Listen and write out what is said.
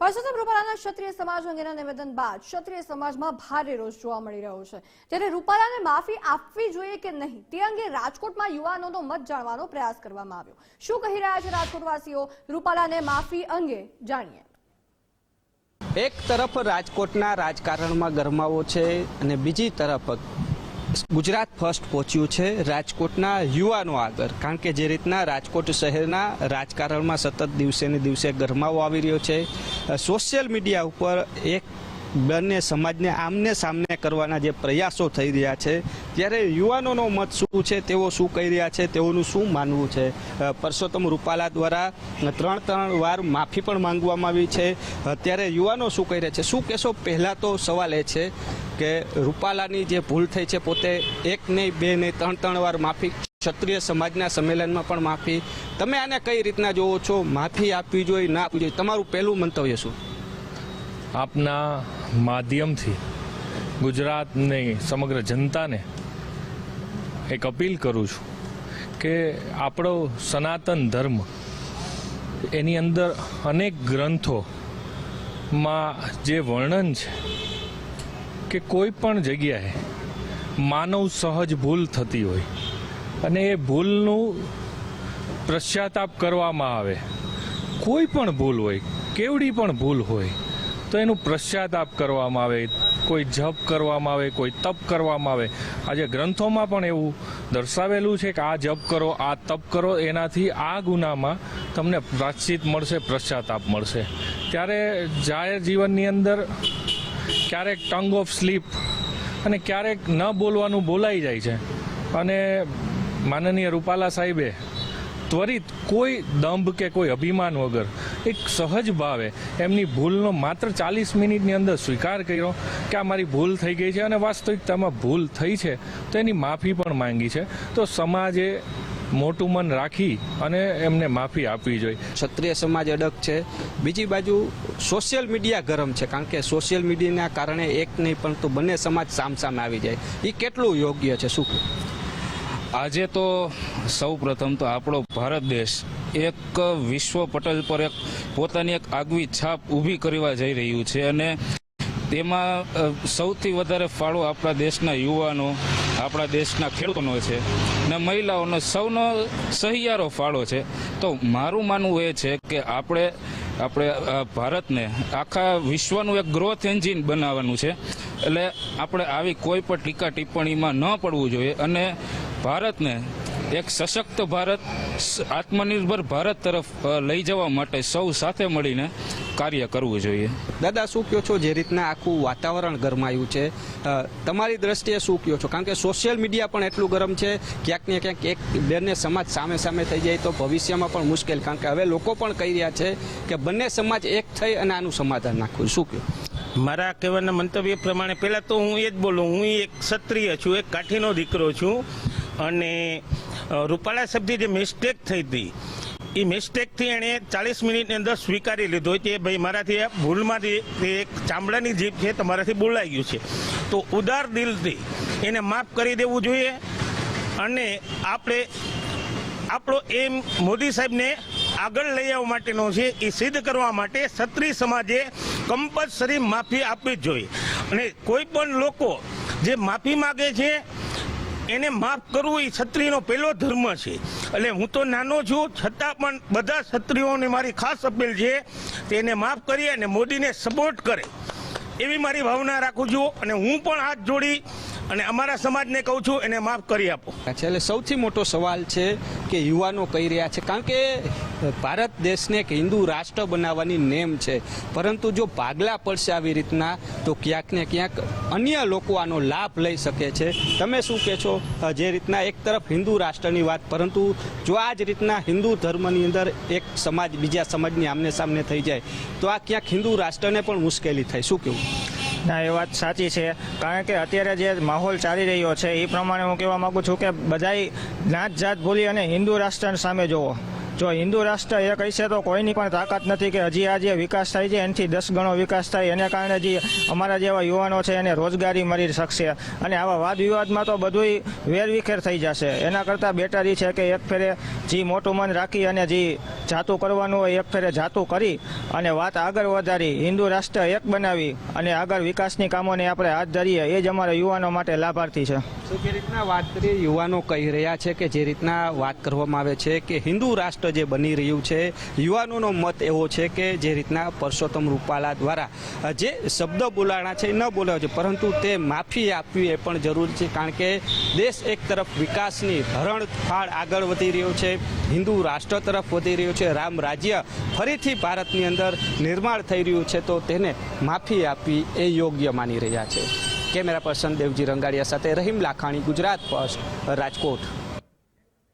પરસોત્તમ રૂપાલાના ક્ષત્રિય સમાજ અંગેના નિવેદન બાદ ક્ષત્રિય સમાજમાં ભારે રોષ જોવા મળી રહ્યો છે. ત્યારે રૂપાલાને માફી આપવી જોઈએ કે નહીં, તે અંગે રાજકોટમાં યુવાનોનો મત જાણવાનો પ્રયાસ કરવામાં આવ્યો. શું કહી રહ્યા છે રાજકોટવાસીઓ? રૂપાલાને માફી અંગે જાણીએ. એક તરફ રાજકોટના રાજકારણમાં ગરમાવો છે અને બીજી તરફ ગુજરાત ફર્સ્ટ પહોંચ્યું છે રાજકોટના યુવાનો આગળ. કારણ કે જે રીતના રાજકોટ શહેરના રાજકારણમાં સતત દિવસે ને દિવસે ગરમાવો આવી રહ્યો છે સોશિયલ મીડિયા ઉપર એક બંને સમાજને આમને સામને કરવાના જે પ્રયાસો થઈ રહ્યા છે, ત્યારે યુવાનોનો મત શું છે, તેઓ શું કહી રહ્યા છે, તેઓનું શું માનવું છે? પરસોત્તમ રૂપાલા દ્વારા ત્રણ ત્રણ વાર માફી પણ માંગવામાં આવી છે. ત્યારે યુવાનો શું કહી રહ્યા છે? શું કહેશો? પહેલાં તો સવાલ એ છે કે રૂપાલાની જે ભૂલ થઈ છે પોતે એક નહીં, બે નહીં, ત્રણ ત્રણ વાર માફી ક્ષત્રિય સમાજના સંમેલનમાં પણ માફી. તમે આને કઈ રીતના જોવો છો? માફી આપવી જોઈએ, ના આપવી જોઈએ? તમારું પહેલું મંતવ્ય શું? આપના માધ્યમથી ગુજરાતની, સમગ્ર જનતાને એક અપીલ કરું છું કે આપણો સનાતન ધર્મ એની અંદર અનેક ગ્રંથોમાં જે વર્ણન છે કે કોઈ પણ જગ્યાએ માનવ સહજ ભૂલ થતી હોય અને એ ભૂલનું પશ્ચાતાપ કરવામાં આવે, કોઈ પણ ભૂલ હોય, કેવડી પણ ભૂલ હોય, તો એનું પશ્ચાતાપ કરવામાં આવે, કોઈ જપ કરવામાં આવે, કોઈ તપ કરવામાં આવે. આજે ગ્રંથોમાં પણ એવું દર્શાવેલું છે કે આ જપ કરો, આ તપ કરો, એનાથી આ ગુનામાં તમને પ્રાશ્ચિત મળશે પશ્ચાતાપ મળશે. ત્યારે જાહેર જીવનની અંદર ક્યારેક ટંગ ઓફ સ્લીપ અને ક્યારેક ન બોલવાનું બોલાઈ જાય છે. અને માનનીય રૂપાલા સાહેબે ત્વરિત કોઈ દંભ કે કોઈ અભિમાન વગર એક સહજ ભાવે એમની ભૂલનો માત્ર ચાલીસ મિનિટની અંદર સ્વીકાર કર્યો કે આ મારી ભૂલ થઈ ગઈ છે અને વાસ્તવિકતામાં ભૂલ થઈ છે તો એની માફી પણ માંગી છે. તો સમાજે મોટું મન રાખી અને એમને માફી આપવી જોઈએ. ક્ષત્રિય સમાજ અડગ છે. બીજી બાજુ સોશિયલ મીડિયા ગરમ છે કારણ કે સોશિયલ મીડિયાના કારણે એક નહીં પરંતુ બંને સમાજ સામસામે આવી જાય. એ કેટલું યોગ્ય છે શું? આજે તો સૌ પ્રથમ તો આપણો ભારત દેશ એક વિશ્વ પટલ પર એક પોતાની એક આગવી છાપ ઊભી કરવા જઈ રહ્યું છે અને તેમાં સૌથી વધારે ફાળો આપણા દેશના યુવાનો, આપણા દેશના ખેડૂતોનો છે ને મહિલાઓનો સૌનો સહિયારો ફાળો છે. તો મારું માનવું એ છે કે આપણે આપણે ભારતને આખા વિશ્વનું એક ગ્રોથ એન્જિન બનાવવાનું છે. એટલે આપણે આવી કોઈ પણ ટીકા ટિપ્પણીમાં ન પડવું જોઈએ અને ભારતને એક સશક્ત ભારત આત્મનિર્ભર ભારત તરફ લઈ જવા માટે સૌ સાથે મળીને કાર્ય કરવું જોઈએ. દાદા શું કહો છો જે રીતના આખું વાતાવરણ ગરમાયું છે? તમારી દ્રષ્ટિએ શું કહો છો? કારણ કે સોશિયલ મીડિયા પણ એટલું ગરમ છે ક્યાંક ને ક્યાંક એક બેને સમાજ સામે સામે થઈ જાય તો ભવિષ્યમાં પણ મુશ્કેલ. કારણ કે હવે લોકો પણ કહી રહ્યા છે કે બંને સમાજ એક થઈ અને આનું સમાધાન નાખવું. શું કહો? મારા કહેવાના મંતવ્ય પ્રમાણે પહેલાં તો હું એ જ બોલું. હું એક ક્ષત્રિય છું એક કાઠીનો દીકરો છું અને રૂપાળા રૂપાલા સાહેબથી જે મિસ્ટેક થઈ હતી એ મિસ્ટેકથી એણે ચાલીસ મિનિટની અંદર સ્વીકારી લીધો. કે ભાઈ, મારાથી ભૂલમાંથી તે એક ચામડાની જીભ છે, તમારાથી બોલાઈ ગયું છે. તો ઉદાર દિલથી એને માફ કરી દેવું જોઈએ અને આપણે, આપણો એમ મોદી સાહેબને આગળ લઈ આવવા માટેનો છે એ સિદ્ધ કરવા માટે ક્ષત્રિય સમાજે કમ્પલસરી માફી આપવી જ જોઈએ. અને કોઈ પણ લોકો જે માફી માગે છે એને માફ કરવું એ છત્રીનો પહેલો ધર્મ છે. એટલે હું તો નાનો છું, છતાં પણ બધા છત્રીઓને મારી ખાસ અપીલ છે તેને માફ કરી અને મોદીને સપોર્ટ કરે. એવી મારી ભાવના રાખું છું અને હું પણ હાથ જોડી અને અમારા સમાજને કહું છું, એને માફ કરી આપો. એટલે સૌથી મોટો સવાલ છે કે યુવાનો કહી રહ્યા છે, કારણ કે ભારત દેશને એક હિન્દુ રાષ્ટ્ર બનાવવાની નેમ છે. પરંતુ જો ભાગલા પડશે આવી રીતના, તો ક્યાંક ને ક્યાંક અન્ય લોકો આનો લાભ લઈ શકે છે. તમે શું કહે છો? જે રીતના એક તરફ હિન્દુ રાષ્ટ્રની વાત, પરંતુ જો આ જ રીતના હિન્દુ ધર્મની અંદર એક સમાજ, બીજા સમાજની આમને સામને થઈ જાય, તો આ ક્યાંક હિન્દુ રાષ્ટ્રને પણ મુશ્કેલી થાય. શું કેવું ના, એ વાત સાચી છે. કારણ કે અત્યારે જે માહોલ ચાલી રહ્યો છે, એ પ્રમાણે હું કહેવા માગું છું કે બધાય નાત જાત ભૂલી અને હિન્દુ રાષ્ટ્ર સામે જોવો. જો હિન્દુ રાષ્ટ્ર એક હશે તો કોઈની પણ તાકાત નથી કે હજી આ જે વિકાસ થાય છે, એનાથી દસ ગણો વિકાસ થાય. એને કારણે જે અમારા જેવા યુવાનો છે, એને રોજગારી મળી શકશે. અને આવા વાદ વિવાદમાં તો બધુંય વેરવિખેર થઈ જશે. એના કરતાં બેટર છે કે એક ફેરે જે મોટું મન રાખી અને જે જાતું કરવાનું હોય, એક ફેરે જાતું કરી અને વાત આગળ વધારી. હિન્દુ રાષ્ટ્ર એક બનાવી અને આગળ વિકાસની કામોને આપણે હાથ ધરીએ. એ જ અમારા યુવાનો માટે લાભાર્થી છે. તો જે રીતના વાત કરીએ, યુવાનો કહી રહ્યા છે કે જે રીતના વાત કરવામાં આવે છે કે હિન્દુ રાષ્ટ્ર જે બની રહ્યું છે, યુવાનોનો મત એવો છે કે જે રીતના પરસોત્તમ રૂપાલા દ્વારા જે શબ્દ બોલાણા છે એ ન બોલાયો છે, પરંતુ તે માફી આપવી એ પણ જરૂર છે, કારણ કે દેશ એક તરફ વિકાસની હરણફાળ આગળ વધી રહ્યો છે, હિન્દુ રાષ્ટ્ર તરફ વધી રહ્યો છે, રામ રાજ્ય ફરીથી ભારતની અંદર નિર્માણ થઈ રહ્યું છે, તો તેને માફી આપવી એ યોગ્ય માની રહ્યા છે. કેમેરા પર્સન દેવજી રંગાડિયા સાથે રહીમ લાખાણી ગુજરાત ફર્સ્ટ રાજકોટ.